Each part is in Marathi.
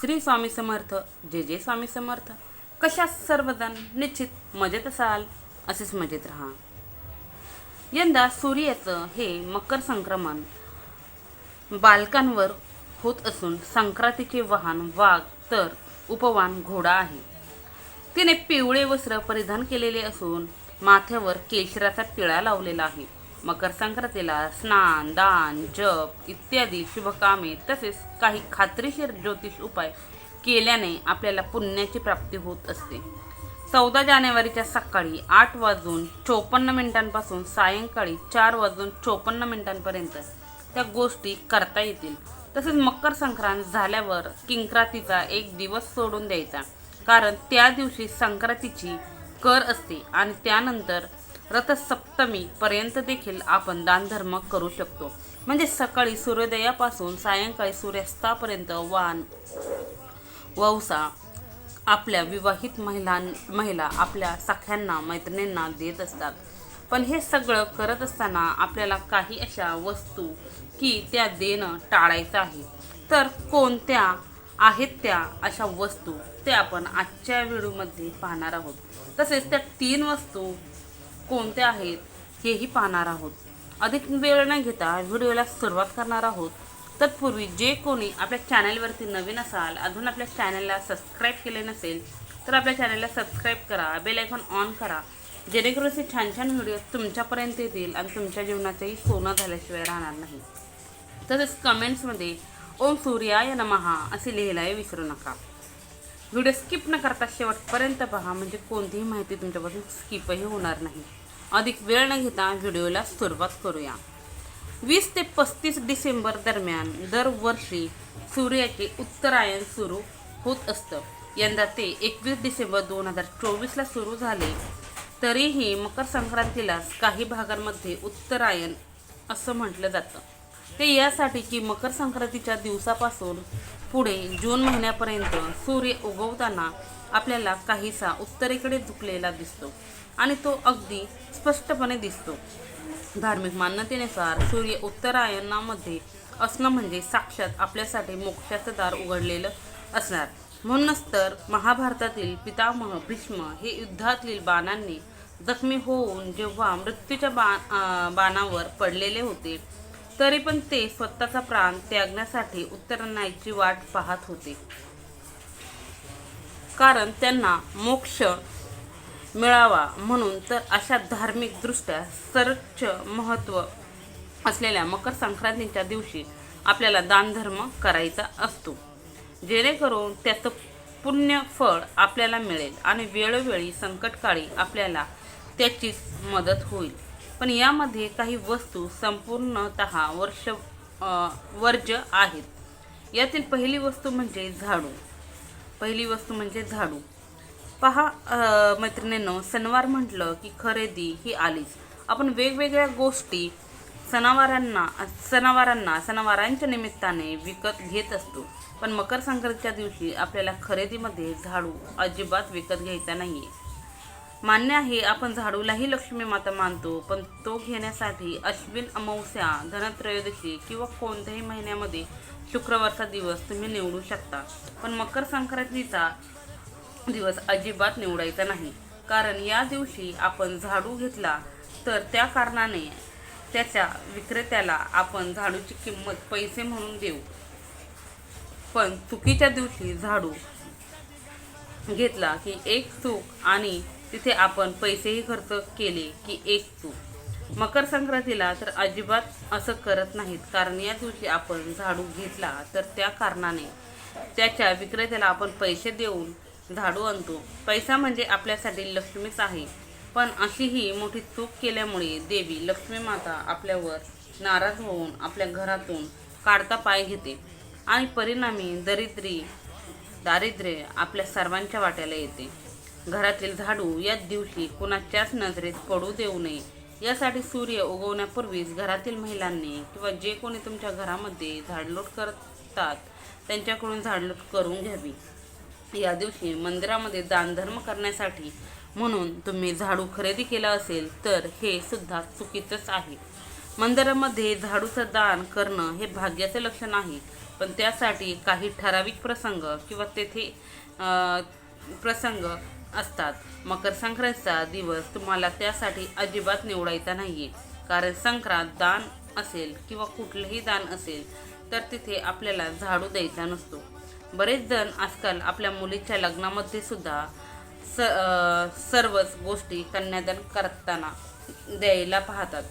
श्री स्वामी समर्थ जे जे स्वामी समर्थ. कशा सर्वजण? निश्चित मजेत असाल असेच मजेत राहा. यंदा सूर्याचं हे मकर संक्रमण बालकांवर होत असून संक्रांतीचे वाहन वाघ तर उपवान घोडा आहे. तिने पिवळे वस्त्र परिधान केलेले असून माथ्यावर केशराचा टिळा लावलेला आहे. मकर संक्रांतीला स्नान दान जप इत्यादी शुभकामे तसेच काही खात्रीशीर ज्योतिष उपाय केल्याने आपल्याला पुण्याची प्राप्ती होत असते. चौदा जानेवारीच्या सकाळी आठ वाजून चोपन्न मिनिटांपासून सायंकाळी चार वाजून चोपन्न मिनिटांपर्यंत त्या गोष्टी करता येतील. तसेच मकर संक्रांत झाल्यावर किंक्रातीचा एक दिवस सोडून द्यायचा. कारण त्या दिवशी संक्रांतीची कर असते आणि त्यानंतर रथसप्तमी पर्यंत देखील आपण दानधर्म करू शकतो. म्हणजे सकाळी सूर्योदयापासून सायंकाळी सूर्यास्तापर्यंत वान वौसा आपल्या विवाहित महिलां महिला आपल्या सख्यांना मैत्रिणींना देत असतात. पण हे सगळं करत असताना आपल्याला काही अशा वस्तू की त्या देणं टाळायचं आहे. तर कोणत्या आहेत त्या अशा वस्तू ते आपण आजच्या व्हिडिओमध्ये पाहणार आहोत. तसेच त्या तीन वस्तू कोणते आहेत हेही पाहणार आहोत. अधिक वेळ न घेता व्हिडिओला सुरुवात करणार आहोत. तत्पूर्वी जे कोणी आपल्या चॅनलवरती नवीन असाल अजून आपल्या चॅनलला सबस्क्राईब केले नसेल तर आपल्या चॅनलला सबस्क्राईब करा बेल आयकॉन ऑन करा. जेणेकरून असे छान छान व्हिडिओ तुमच्यापर्यंत येतील आणि तुमच्या जीवनाचंही सोनं झाल्याशिवाय राहणार नाही. तसेच कमेंट्समध्ये ओम सूर्याय नमहा असे लिहिलाय विसरू नका. व्हिडिओ स्किप न करता शेवटपर्यंत पहा म्हणजे कोणतीही माहिती तुमच्यापासून स्किपही होणार नाही. अधिक वेळ न घेता व्हिडिओला सुरुवात करूया. वीस ते पस्तीस डिसेंबर दरम्यान दरवर्षी सूर्याचे उत्तरायण सुरू होत असतं. यंदा ते एकवीस डिसेंबर दोन हजार चोवीसला सुरू झाले. तरीही मकर संक्रांतीलाच काही भागांमध्ये उत्तरायण असं म्हटलं जातं. ते यासाठी की मकर संक्रांतीच्या दिवसापासून पुढे जून महिन्यापर्यंत सूर्य उगवताना आपल्याला काहीसा उत्तरेकडे झुकलेला दिसतो. आणि तो अगदी स्पष्टपणे दिसतो. धार्मिक मान्यतेनुसार सूर्य उत्तरायणामध्ये असणं म्हणजे साक्षात आपल्यासाठी मोक्षाचं दार उघडलेलं असणार. म्हणूनच तर महाभारतातील पितामह भीष्म हे युद्धातील बाणांनी जखमी होऊन जेव्हा मृत्यूच्या बा बाणावर पडलेले होते तरी पण ते स्वतःचा प्राण त्यागण्यासाठी उत्तरायणाची वाट पाहत होते. कारण त्यांना मोक्ष मिळावा म्हणून तर अशा धार्मिकदृष्ट्या सर्वोच्च महत्त्व असलेल्या मकर संक्रांतीच्या दिवशी आपल्याला दानधर्म करायचा असतो. जेणेकरून त्याचं पुण्य फळ आपल्याला मिळेल आणि वेळोवेळी संकटकाळी आपल्याला त्याचीच मदत होईल. पण यामध्ये काही वस्तू संपूर्णत वर्ष वर्ज्य आहेत. यातील पहिली वस्तू म्हणजे झाडू. पहिली वस्तू म्हणजे झाडू. पहा मैत्रिणींनो सणवार म्हटलं की खरेदी ही आलीच. आपण वेगवेगळ्या गोष्टी सणावारांना सणावारांना सणावारांच्या निमित्ताने विकत घेत असतो. पण मकर संक्रांतीच्या दिवशी आपल्याला खरेदीमध्ये झाडू अजिबात विकत घ्यायचा नाही मान्य आहे आपण झाडूलाही लक्ष्मी माता मानतो पण तो घेण्यासाठी अश्विन अमावस्या धनत्रयोदशी किंवा कोणत्याही महिन्यामध्ये शुक्रवारचा दिवस तुम्ही निवडू शकता. पण मकर संक्रांतीचा दिवस अजिबात निवडायचा नाही. कारण या दिवशी आपण झाडू घेतला तर त्या कारणाने त्याच्या विक्रेत्याला आपण झाडूची किंमत पैसे म्हणून देऊ. पण चुकीच्या दिवशी झाडू घेतला की एक चूक आणि तिथे आपण पैसेही खर्च केले की एक चूक. मकर संक्रांतीला तर अजिबात असं करत नाहीत. कारण या दिवशी आपण झाडू घेतला तर त्या कारणाने त्याच्या विक्रेत्याला आपण पैसे देऊन झाडू आणतो. पैसा म्हणजे आपल्यासाठी लक्ष्मीच आहे. पण अशीही मोठी चूक केल्यामुळे देवी लक्ष्मी माता आपल्यावर नाराज होऊन आपल्या घरातून काढता पाय घेते आणि परिणामी दरिद्री दारिद्र्य आपल्या सर्वांच्या वाट्याला येते. घरातील झाडू या दिवशी कुणाच्याच नजरेत पडू देऊ नये. यासाठी सूर्य उगवण्यापूर्वीच घरातील महिलांनी किंवा जे कोणी तुमच्या घरामध्ये झाडलोट करतात त्यांच्याकडून झाडलोट करून घ्यावी. या दिवशी मंदिरामध्ये दानधर्म करण्यासाठी म्हणून तुम्ही झाडू खरेदी केला असेल तर हे सुद्धा चुकीचंच आहे. मंदिरामध्ये झाडूचं दान करणं हे भाग्याचं लक्षण आहे पण त्यासाठी काही ठराविक प्रसंग किंवा तेथे प्रसंग असतात. मकर संक्रांतीचा दिवस तुम्हाला त्यासाठी अजिबात निवडायचा नाही आहे कारण संक्रांत दान असेल किंवा कुठलंही दान असेल तर तिथे आपल्याला झाडू द्यायचा नसतो. बरेच जण आजकाल आपल्या मुलीच्या लग्नामध्ये सुद्धा स सर्वच गोष्टी कन्यादान करताना द्यायला पाहतात.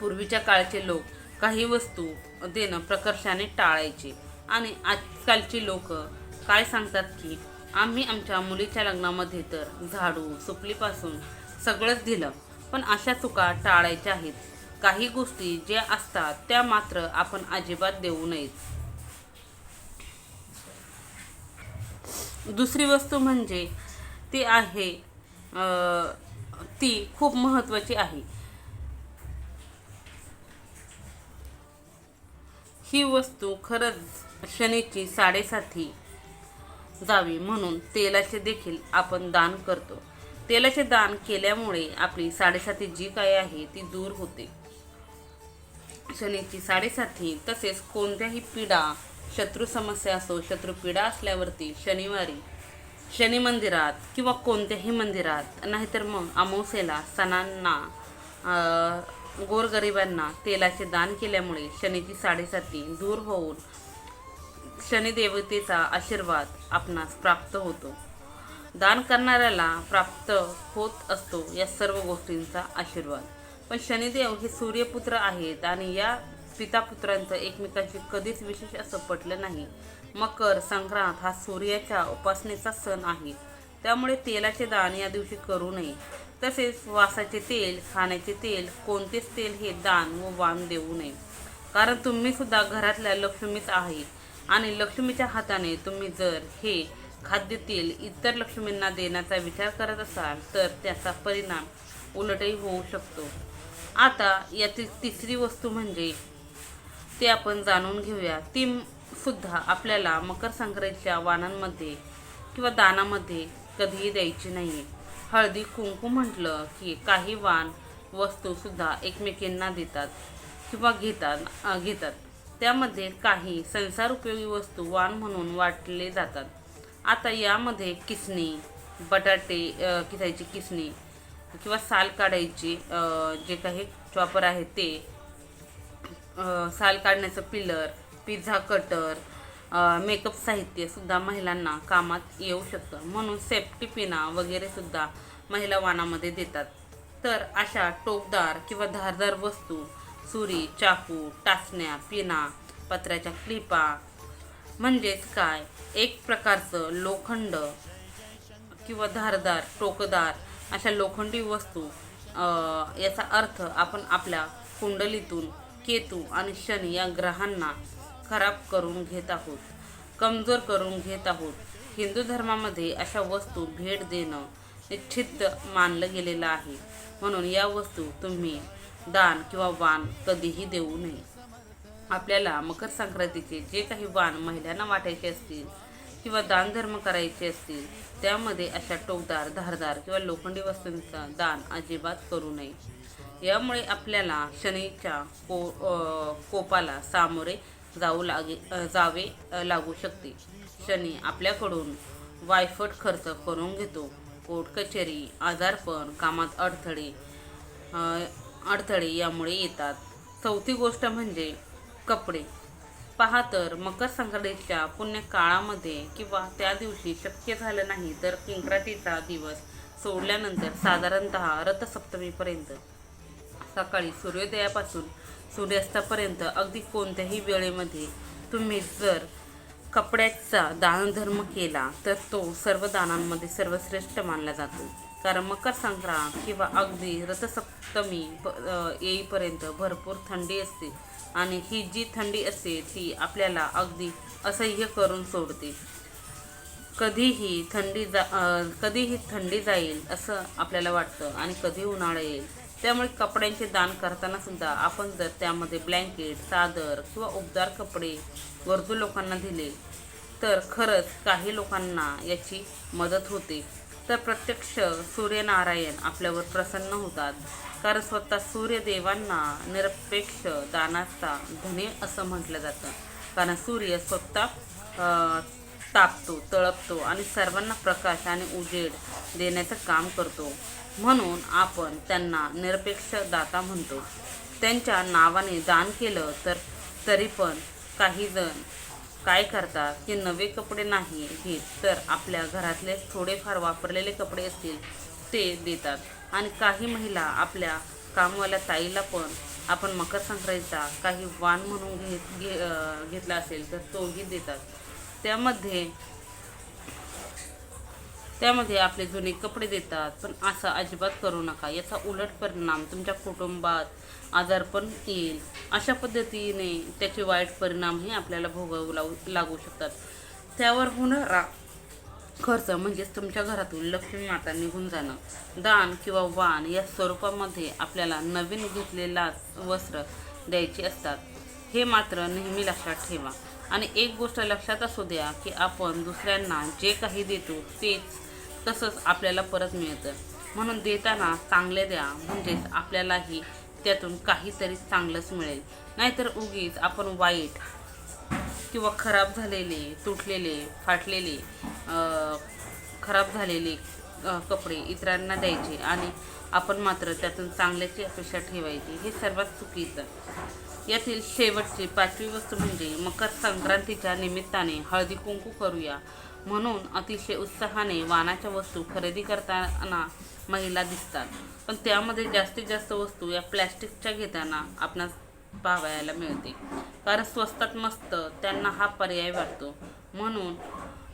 पूर्वीच्या काळचे लोक काही वस्तू देणं प्रकर्षाने टाळायचे. आणि आजकालची लोक काय सांगतात की आम्ही आमच्या मुलीच्या लग्नामध्ये तर झाडू सुपलीपासून सगळंच दिलं पण अशा चुका टाळायच्या आहेत. काही गोष्टी ज्या असतात त्या मात्र आपण अजिबात देऊ नयेत. दुसरी वस्तू म्हणजे ती आहे ती खूप महत्त्वाची आहे. ही वस्तू खरंच शनीची साडेसाती जावी म्हणून तेलाचे देखील आपण दान करतो. तेलाचे दान केल्यामुळे आपली साडेसाती जी काय आहे ती दूर होते. शनीची साडेसाती तसेच कोणत्याही पीडा शत्रू समस्या असो शत्रू पीडा असल्यावरती शनिवारी शनी मंदिरात किंवा कोणत्याही मंदिरात नाहीतर मग अमावस्येला सणांना गोरगरिबांना तेलाचे दान केल्यामुळे शनीची साडेसाती दूर होऊन शनिदेवतेचा आशीर्वाद आपणास प्राप्त होतो. दान करणाऱ्याला प्राप्त होत असतो या सर्व गोष्टींचा आशीर्वाद. पण शनिदेव हे सूर्यपुत्र आहेत आणि या पितापुत्रांचं एकमेकांशी कधीच विशेष असं पटलं नाही. मकर संक्रांत हा सूर्याच्या उपासनेचा सण आहे. त्यामुळे तेलाचे दान या दिवशी करू नये. तसेच वासाचे तेल खाण्याचे तेल कोणतेच तेल हे दान व वाण देऊ नये. कारण तुम्ही सुद्धा घरातल्या लक्ष्मीच आहे. आणि लक्ष्मीच्या हाताने तुम्ही जर हे खाद्यतेल इतर लक्ष्मींना देण्याचा विचार करत असाल तर त्याचा परिणाम उलटही होऊ शकतो. आता यातील तिसरी वस्तू म्हणजे ते आपण जाणून घेऊया. ती सुद्धा आपल्याला मकर संक्रांतीच्या वाणांमध्ये किंवा दानामध्ये कधीही द्यायची नाही हळदी कुंकू म्हटलं की काही वाण वस्तूसुद्धा एकमेकींना देतात किंवा घेतात घेतात. त्यामध्ये काही संसार उपयोगी वस्तू वाण म्हणून वाटले जातात. आता यामध्ये किसणी बटाटे किसायची किसणी किंवा साल काढायची जे काही चॉपर आहे ते साल काढण्याचं पिलर पिझ्झा कटर मेकअप साहित्यसुद्धा महिलांना कामात येऊ शकतं. म्हणून सेफ्टी पिना वगैरेसुद्धा महिला वानामध्ये देतात. तर अशा टोकदार किंवा धारदार वस्तू सुरी चाकू टाचण्या पिना पत्र्याच्या क्लिपा म्हणजेच काय? एक प्रकारचं लोखंड किंवा धारदार टोकदार अशा लोखंडी वस्तू याचा अर्थ आपण आपल्या कुंडलीतून केतू आणि शनी या ग्रहांना खराब करून घेत आहोत कमजोर करून घेत आहोत. हिंदू धर्मामध्ये अशा वस्तू भेट देणं निश्चित मानलं गेलेलं आहे. म्हणून या वस्तू तुम्ही दान किंवा वाण कधीही देऊ नये. आपल्याला मकर संक्रांतीचे जे काही वाण महिलांना वाटायचे असतील किंवा दानधर्म करायचे असतील त्यामध्ये अशा टोकदार धारदार किंवा लोखंडी वस्तूंचा दान अजिबात करू नये. यामुळे आपल्याला शनीच्या को कोपाला सामोरे जाऊ लागे जावे लागू शकते. शनी आपल्याकडून वायफट खर्च करून घेतो. कोर्ट कचेरी आजारपण कामात अडथळे अडथळे यामुळे येतात. चौथी गोष्ट म्हणजे कपडे. पहा तर मकर संक्रांतीच्या पुण्य काळामध्ये किंवा त्या दिवशी शक्य झालं नाही तर किंक्रातीचा दिवस सोडल्यानंतर साधारणतः रथसप्तमीपर्यंत. सकाळी सूर्योदयापासून सूर्यास्तापर्यंत अगदी कोणत्याही वेळेमध्ये तुम्ही जर कपड्याचा दानधर्म केला तर तो सर्व दानांमध्ये सर्वश्रेष्ठ मानला जातो. कारण मकर संक्रांत किंवा अगदी रथसप्तमी येईपर्यंत भरपूर थंडी असते. आणि ही जी थंडी असते ती आपल्याला अगदी असह्य करून सोडते. कधीही थंडी जा कधीही थंडी जाईल असं आपल्याला वाटतं आणि कधी उन्हाळा येईल त्यामुळे कपड्यांचे दान करताना सुद्धा आपण जर त्यामध्ये ब्लँकेट चादर किंवा उबदार कपडे गरजू लोकांना दिले तर खरंच काही लोकांना याची मदत होते. तर प्रत्यक्ष सूर्यनारायण आपल्यावर प्रसन्न होतात कारण स्वतः सूर्यदेवांना निरपेक्ष दानाचा धने असं म्हटलं जातं. कारण सूर्य स्वतः तापतो तळपतो आणि सर्वांना प्रकाश आणि उजेड देण्याचं काम करतो. म्हणून आपण त्यांना निरपेक्ष दाता म्हणतो. त्यांच्या नावाने दान केलं तर तरी पण काही जण काय करतात की नवे कपडे नाही घेत तर आपल्या घरातले थोडेफार वापरलेले कपडे असतील ते देतात. आणि काही महिला आपल्या कामवाल्या ताईला पण आपण मकर संक्रांतीचा काही वाण म्हणून घेत घे घेतला असेल तर तोही देतात. त्यामध्ये त्यामध्ये आपले जुने कपडे देतात पण असं अजिबात करू नका. याचा उलट परिणाम तुमच्या कुटुंबात आजारपण येईल. अशा पद्धतीने त्याचे वाईट परिणामही आपल्याला भोगावू लावू लागू शकतात. त्यावर होणारा खर्च म्हणजेच तुमच्या घरातून लक्ष्मी माता निघून जाणं दान किंवा वाण या स्वरूपामध्ये आपल्याला नवीन घेतलेला वस्त्र द्यायचे असतात. हे मात्र नेहमी लक्षात ठेवा. आणि एक गोष्ट लक्षात असू द्या की आपण दुसऱ्यांना जे काही देतो तेच तसंच आपल्याला परत मिळतं. म्हणून देताना चांगले द्या. म्हणजेच आपल्यालाही त्यातून काहीतरी चांगलंच मिळेल. नाहीतर उगीच आपण वाईट किंवा खराब झालेले तुटलेले फाटलेले खराब झालेले कपडे इतरांना द्यायचे आणि आपण मात्र त्यातून चांगल्याची अपेक्षा ठेवायची. हे सर्वात चुकीचं. यातील शेवटची पाचवी वस्तू म्हणजे मकर संक्रांतीच्या निमित्ताने हळदी कुंकू करूया. म्हणून अतिशय उत्साहाने वाणाच्या वस्तू खरेदी करताना महिला दिसतात. पण त्यामध्ये जास्तीत जास्त वस्तू या प्लॅस्टिकच्या घेताना आपणास पाहायला मिळते. कारण स्वस्तात मस्त त्यांना हा पर्याय वाटतो. म्हणून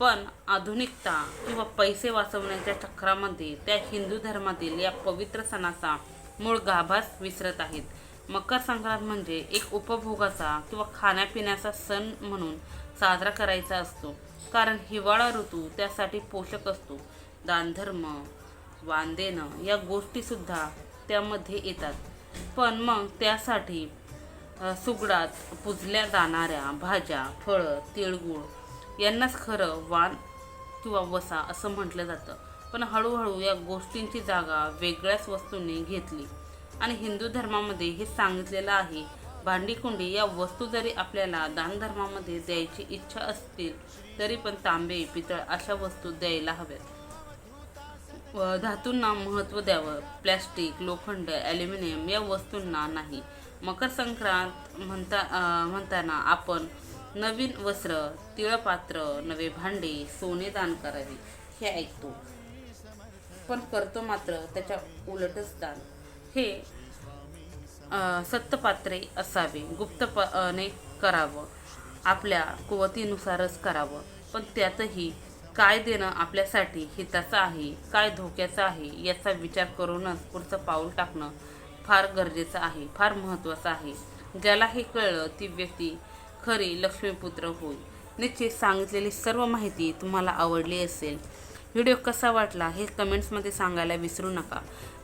पण आधुनिकता किंवा पैसे वाचवण्याच्या चक्रामध्ये त्या हिंदू धर्मातील या पवित्र सणाचा मूळ गाभास विसरत आहेत. मकर संक्रांत म्हणजे एक उपभोगाचा किंवा खाण्यापिण्याचा सण म्हणून साजरा करायचा असतो. कारण हिवाळा ऋतू त्यासाठी पोषक असतो. दानधर्म वाण देणं या गोष्टीसुद्धा त्यामध्ये येतात. पण मग त्यासाठी सुगडात पुजल्या जाणाऱ्या भाज्या फळं तिळगुळ यांनाच खरं वाण किंवा वसा असं म्हटलं जातं. पण हळूहळू या गोष्टींची जागा वेगळ्याच वस्तूंनी घेतली. आणि हिंदू धर्मामध्ये हे सांगितलेलं आहे भांडीकुंडी या वस्तू जरी आपल्याला दानधर्मामध्ये द्यायची इच्छा असतील तरी पण तांबे पितळ अशा वस्तू द्यायला हव्यात. व धातूंना महत्त्व द्यावं. प्लॅस्टिक लोखंड ॲल्युमिनियम या वस्तूंना नाही. मकर संक्रांत म्हणता म्हणताना आपण नवीन वस्त्र तिळपात्र नवे भांडे सोने दान करावे हे ऐकतो. पण करतो मात्र त्याच्या उलटच दान. हे सत्तपात्रे असावे गुप्तपणे करावं आपल्या कुवतीनुसारच करावं. पण त्यातही काय देणं आपल्यासाठी हिताचं आहे काय धोक्याचं आहे याचा विचार करूनच पुढचं पाऊल टाकणं फार गरजेचं आहे फार महत्त्वाचं आहे. ज्याला हे कळलं ती व्यक्ती खरी लक्ष्मीपुत्र होईल. निश्चित सांगितलेली सर्व माहिती तुम्हाला आवडली असेल. व्हिडिओ कसा वाटला हे कमेंट्समध्ये सांगायला विसरू नका.